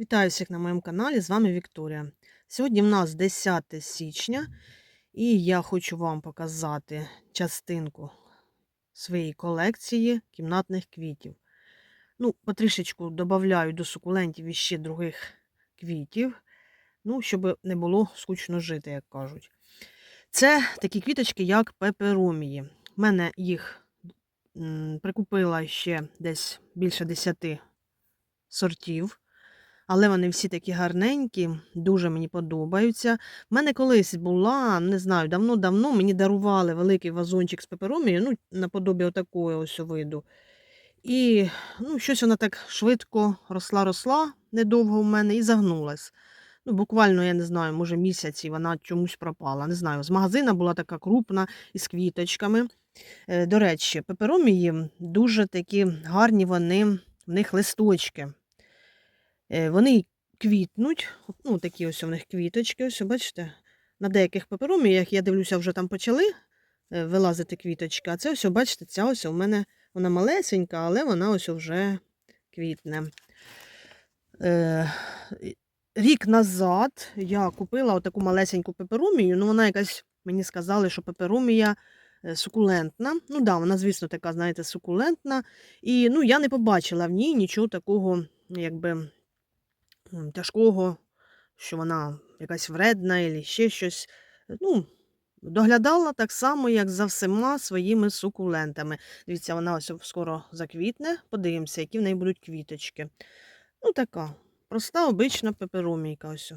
Вітаю всіх на моєму каналі, з вами Вікторія. Сьогодні в нас 10 січня, і я хочу вам показати частинку своєї колекції кімнатних квітів. Ну, потрішечку додаю до сукулентів іще других квітів, ну, щоб не було скучно жити, як кажуть. Це такі квіточки, як пеперомії. У мене їх прикупила ще десь більше 10 сортів. Але вони всі такі гарненькі, дуже мені подобаються. У мене колись була, не знаю, давно-давно мені дарували великий вазончик з пеперомією, ну, наподобі отакої ось виду. І ну, щось вона так швидко росла-росла недовго в мене і загнулась. Ну, буквально, я не знаю, може місяць вона чомусь пропала. Не знаю, з магазина була така крупна із квіточками. Е, До речі, пеперомії дуже такі гарні вони, в них листочки. Е, Вони квітнуть, ну, такі ось у них квіточки, ось, бачите, на деяких пепероміях, я дивлюся, вже там почали е, вилазити квіточки, а це ось, бачите, ця ось у мене вона малесенька, але вона ось вже квітне. Е, Рік назад я купила отаку малесеньку пеперомію, ну вона якась, мені сказали, що пеперомія е, сукулентна. Ну да, вона, звісно, така, знаєте, сукулентна. І ну, я не побачила в ній нічого такого, якби тяжкого, що вона якась вредна і ще щось. Ну, доглядала так само, як за всіма своїми сукулентами. Дивіться, вона ось скоро заквітне. Подивимося, які в неї будуть квіточки. Ну, така проста, обична пеперомійка. Ось.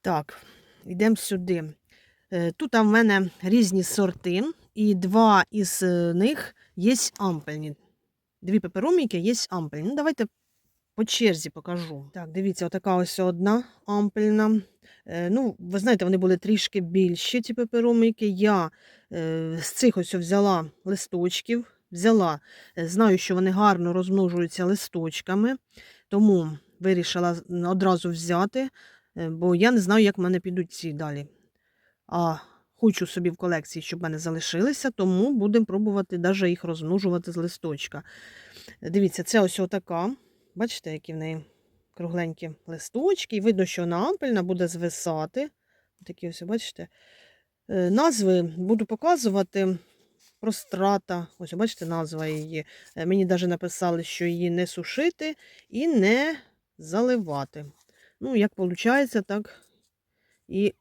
Так, йдемо сюди. Е, Тут в мене різні сорти, і два із е, них є ампельні. Дві пеперомійки є ампельні. Ну, давайте по черзі покажу. Так, дивіться, отака ось одна ампельна. Е, ну, ви знаєте, вони були трішки більші, ці пеперомийки. Я е, з цих ось взяла листочків, взяла, е, знаю, що вони гарно розмножуються листочками, тому вирішила одразу взяти, бо я не знаю, як в мене підуть ці далі. А хочу собі в колекції, щоб в мене залишилися, тому будемо пробувати навіть їх розмножувати з листочка. Дивіться, це ось отака. Бачите, які в неї кругленькі листочки. І видно, що ампельна буде звисати. Такі ось, бачите. Е, Назви буду показувати. Прострата. Ось, бачите, назва її. Е, Мені навіть написали, що її не сушити і не заливати. Ну, як виходить, так і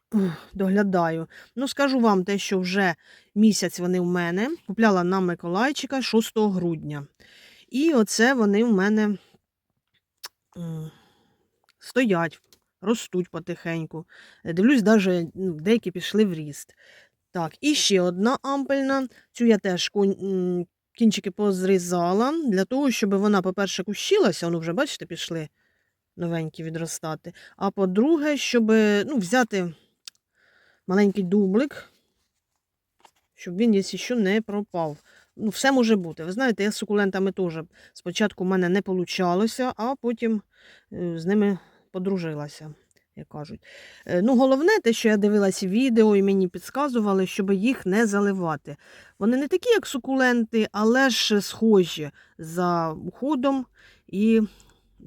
доглядаю. Ну, скажу вам те, що вже місяць вони в мене. Купляла на Миколайчика 6 грудня. І оце вони в мене стоять, ростуть потихеньку. Е, Дивлюсь, навіть деякі пішли в ріст. Так, і ще одна ампельна. Цю я теж кінчики позрізала для того, щоб вона, по-перше, кущилася, воно вже, бачите, пішли новенькі відростати. А по-друге, щоб ну, взяти маленький дублик, щоб він, якщо що, не пропав. Ну, все може бути. Ви знаєте, я з сукулентами теж спочатку в мене не получалося, а потім е, з ними подружилася, як кажуть. Е, Ну, головне, те, що я дивилася відео і мені підказували, щоб їх не заливати. Вони не такі, як сукуленти, але ж схожі за уходом. І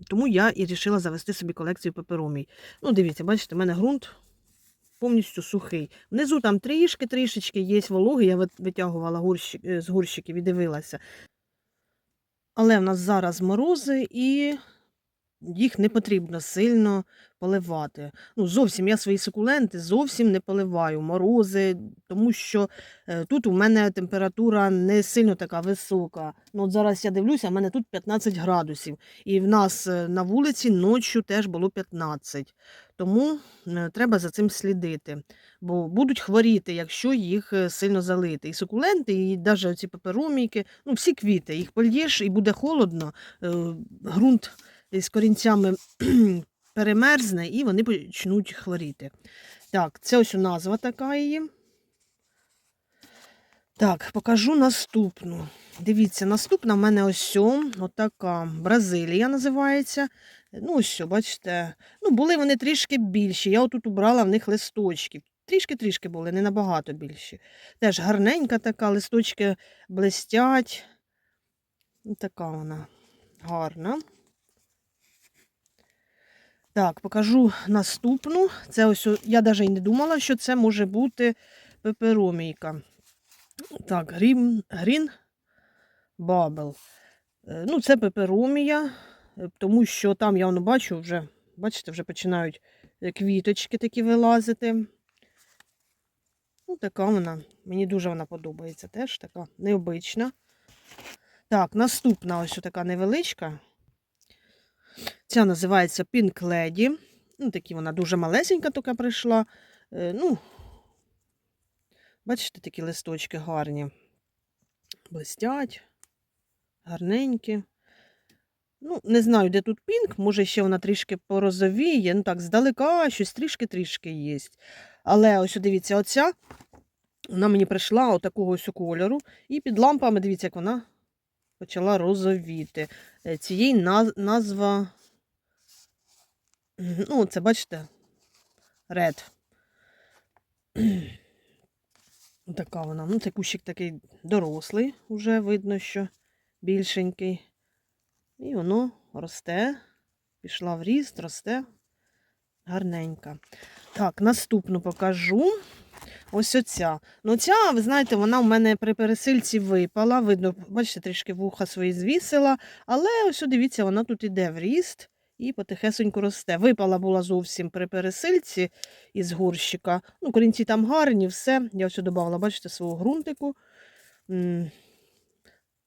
тому я і вирішила завести собі колекцію пеперомій. Ну, дивіться, бачите, в мене ґрунт повністю сухий. Внизу там трішки, трішечки є вологи, я витягувала горщик, е, з горщиків і дивилася. Але в нас зараз морози і їх не потрібно сильно поливати. Ну, зовсім я свої сукуленти зовсім не поливаю морози, тому що е, тут у мене температура не сильно така висока. Ну, от зараз я дивлюся, в мене тут 15 градусів. І в нас е, на вулиці ночі теж було 15. Тому е, треба за цим слідити. Бо будуть хворіти, якщо їх сильно залити. І сукуленти, і навіть ці пеперомійки, ну всі квіти, їх польєш і буде холодно, ґрунт з корінцями перемерзне і вони почнуть хворіти. Так, це ось назва така її. Так, покажу наступну. Дивіться, наступна в мене ось отака Бразилія називається. Ну, ось, бачите, ну, були вони трішки більші. Я отут убрала в них листочків. Трішки-трішки були, не набагато більші. Теж гарненька така, листочки блистять. Ну, Така вона гарна. Так, покажу наступну. Це ось я навіть і не думала, що це може бути пеперомійка. Так, грін, грін бабл. Е, Ну, це пеперомія, е, тому що там я воно бачу вже, бачите, вже починають е, квіточки такі вилазити. Ну, така вона. Мені дуже вона подобається теж така необична. Так, наступна ось така невеличка. Ця називається Lady. Ну, такі вона дуже малесенька така прийшла. Е, ну, бачите, такі листочки гарні. Блистять, гарненькі. Ну, не знаю, де тут пінк, може ще вона трішки порозовіє. Ну так, здалека щось трішки-трішки є. Але ось дивіться, оця, вона мені прийшла отакого ось кольору. І під лампами, дивіться, як вона почала розовіти. Е, Цієї назва. Ну, це бачите, Red. Така вона. Ну, цей кущик такий дорослий, вже видно, що більшенький. І воно росте, пішла в ріст, росте гарненька. Так, наступну покажу. Ось оця. Ну, ця, ви знаєте, вона в мене при пересильці випала. Видно, бачите, трішки вуха свої звісила. Але ось, дивіться, вона тут іде в ріст і потихесенько росте. Випала була зовсім при пересильці із горщика. Ну, корінці там гарні, все. Я ось додавала, бачите, свого ґрунтику.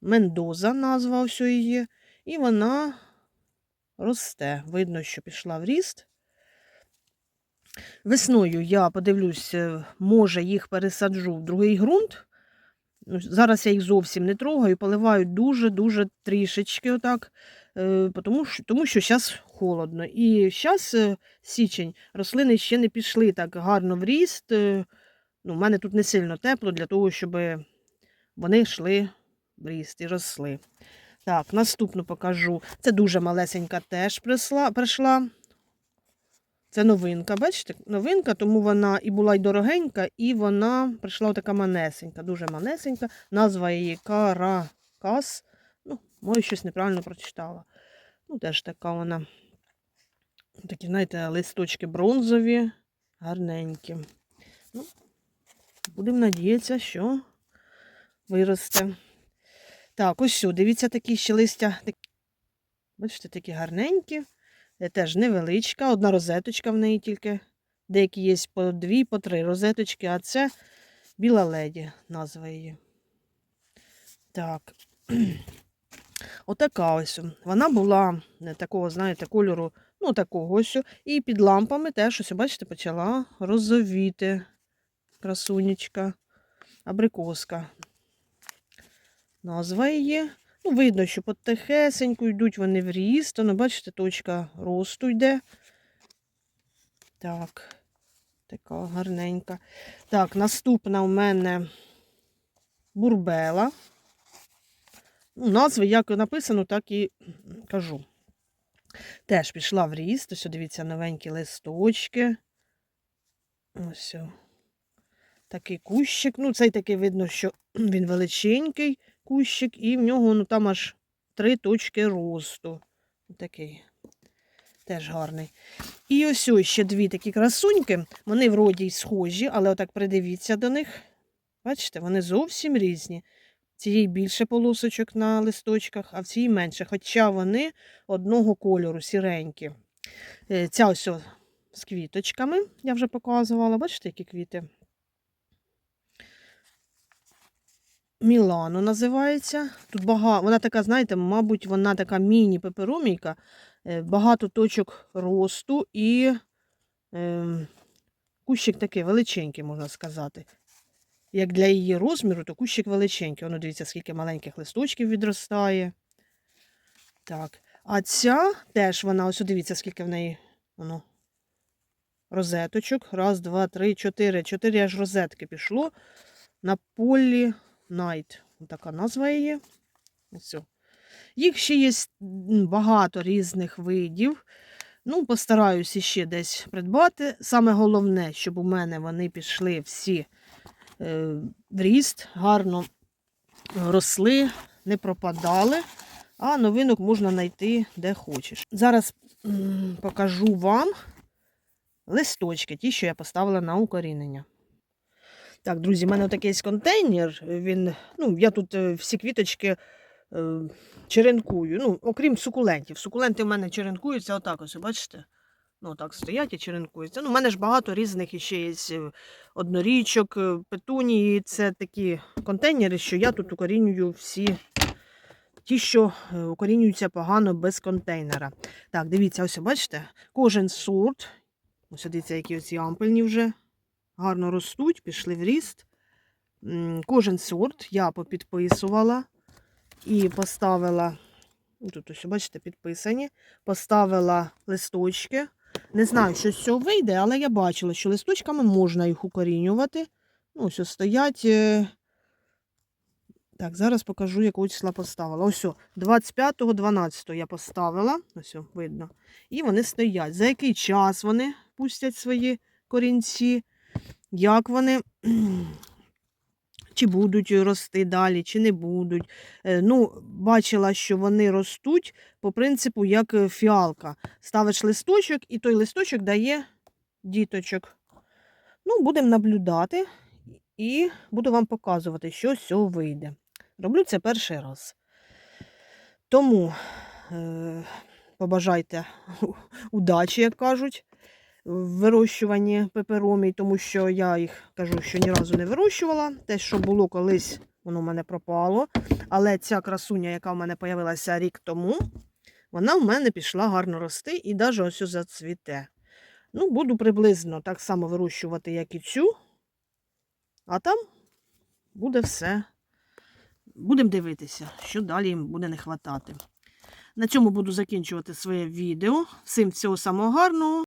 Мендоза назва ось її. І вона росте. Видно, що пішла в ріст. Весною я подивлюсь, е, може їх пересаджу в другий ґрунт. Ну, Зараз я їх зовсім не трогаю, поливаю дуже-дуже трішечки, отак, е, тому що, тому що зараз холодно. І зараз січень, рослини ще не пішли так гарно в ріст. е, Ну, у мене тут не сильно тепло для того, щоб вони йшли в ріст і росли. Так, наступну покажу. Це дуже малесенька теж прийшла. Це новинка, бачите? Новинка, тому вона і була й дорогенька, і вона прийшла така манесенька, дуже манесенька. Назва її Каракас. Ну, може, щось неправильно прочитала. Ну, теж така вона. Такі, знаєте, листочки бронзові, гарненькі. Ну, будемо надіятися, що виросте. Так, ось сюди, дивіться, такі ще листя. Бачите, такі гарненькі. Е, Теж невеличка, одна розеточка в неї тільки. Деякі є по дві, по три розеточки, а це біла леді, назва її. Так. Отака ось. Вона була не такого, знаєте, кольору, ну, такого ось. І під лампами теж, ось, бачите, почала розовіти. Красунечка, абрикоска. Назва її. Ну, видно, що потихесенько йдуть вони в ріст. Ну, бачите, точка росту йде. Так, така гарненька. Так, наступна у мене бурбела. Ну, назви, як написано, так і кажу. Теж пішла в ріст. Ось, дивіться, новенькі листочки. Ось. Такий кущик. Ну, цей такий видно, що він величенький кущик, і в нього ну, там аж три точки росту. Такий теж гарний. І ось ось ще дві такі красуньки. Вони вроді й схожі, але отак придивіться до них. Бачите, вони зовсім різні. Цієї більше полосочок на листочках, а в цій менше. Хоча вони одного кольору, сіренькі. Е, Ця ось з квіточками, я вже показувала. Бачите, які квіти? Мілано називається. Тут багато, вона така, знаєте, мабуть, вона така міні-пеперомійка, е, багато точок росту і е, кущик такий величенький, можна сказати. Як для її розміру, то кущик величенький. Воно дивіться, скільки маленьких листочків відростає. Так. А ця теж вона, ось дивіться, скільки в неї воно, розеточок. Раз, два, три, чотири. Чотири аж розетки пішло на полі Найт. Така назва її. Ось. Їх ще є багато різних видів. Ну, постараюся ще десь придбати. Саме головне, щоб у мене вони пішли всі е, в ріст, гарно росли, не пропадали. А новинок можна знайти де хочеш. Зараз покажу вам листочки, ті, що я поставила на укорінення. Так, друзі, в мене такий контейнер. Він, ну, я тут е, всі квіточки е, черенкую. Ну, окрім сукулентів. Сукуленти в мене черенкуються отак ось, бачите? Ну, отак стоять і черенкуються. Ну, у мене ж багато різних іще є е, однорічок, е, петунії. Це такі контейнери, що я тут укорінюю всі ті, що укорінюються погано без контейнера. Так, дивіться, ось бачите, кожен сорт. Ось дивіться, які оці ампельні вже гарно ростуть, пішли в ріст. Кожен сорт я попідписувала і поставила. ну, Тут ось, бачите, підписані. Поставила листочки. Не знаю, що з цього вийде, але я бачила, що листочками можна їх укорінювати. Ну, ось стоять. е, Так, зараз покажу, якого числа поставила. Ось, 25-12 я поставила. Ось, видно. І вони стоять. За який час вони пустять свої корінці, як вони. Чи будуть рости далі, чи не будуть. Е, Ну, бачила, що вони ростуть по принципу, як е, фіалка. Ставиш листочок, і той листочок дає діточок. Ну, будемо наблюдати і буду вам показувати, що з цього вийде. Роблю це перший раз. Тому е, побажайте удачі, як кажуть, вирощуванні пеперомій, тому що я їх кажу, що ні разу не вирощувала. Те, що було колись, воно в мене пропало. Але ця красуня, яка в мене з'явилася рік тому, вона в мене пішла гарно рости і навіть ось зацвіте. Ну, буду приблизно так само вирощувати, як і цю. А там буде все. Будемо дивитися, що далі їм буде не хватати. На цьому буду закінчувати своє відео. Всім всього самого гарного.